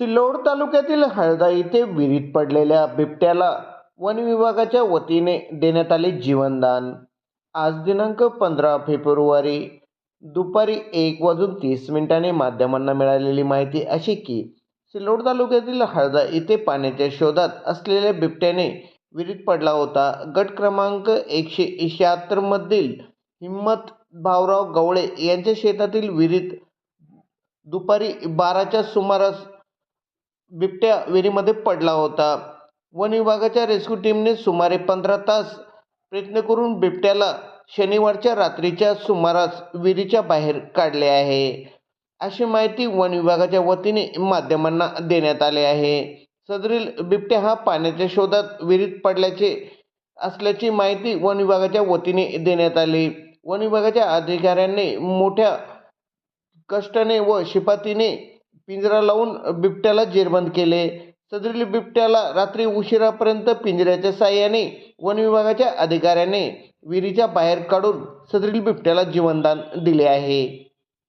सिल्लोड तालुक्यातील हळदा येथे विहिरीत पडलेल्या बिबट्याला वन विभागाच्या वतीने देण्यात आले जीवनदान. आज दिनांक पंधरा फेब्रुवारी दुपारी एक वाजून तीस मिनिटांनी माध्यमांना मिळालेली माहिती अशी की सिल्लोड तालुक्यातील हळदा येथे पाण्याच्या शोधात असलेल्या बिबट्याने विहिरीत पडला होता. गट क्रमांक एकशे शहात्तरमधील हिम्मत भाऊराव गवळे यांच्या शेतातील विहिरीत दुपारी बाराच्या सुमारास बिबट्या विहिरीमध्ये पडला होता. वन विभागाच्या रेस्क्यू टीमने सुमारे पंधरा तास प्रयत्न करून बिबट्याला शनिवारच्या रात्रीच्या सुमारास विहिरीच्या बाहेर काढले आहे. अशी माहिती वन विभागाच्या वतीने माध्यमांना देण्यात आले आहे. सदरील बिबट्या हा पाण्याच्या शोधात विहिरीत पडल्याचे असल्याची माहिती वन विभागाच्या वतीने देण्यात आली. वन विभागाच्या अधिकाऱ्यांनी मोठ्या कष्टाने व शिपातीने पिंजरा लावून बिबट्याला जेरबंद केले. सदरील बिबट्याला रात्री उशिरापर्यंत पिंजऱ्याच्या साह्याने वन विभागाच्या अधिकाऱ्याने विहिरीच्या बाहेर काढून सदरील बिबट्याला जीवनदान दिले आहे.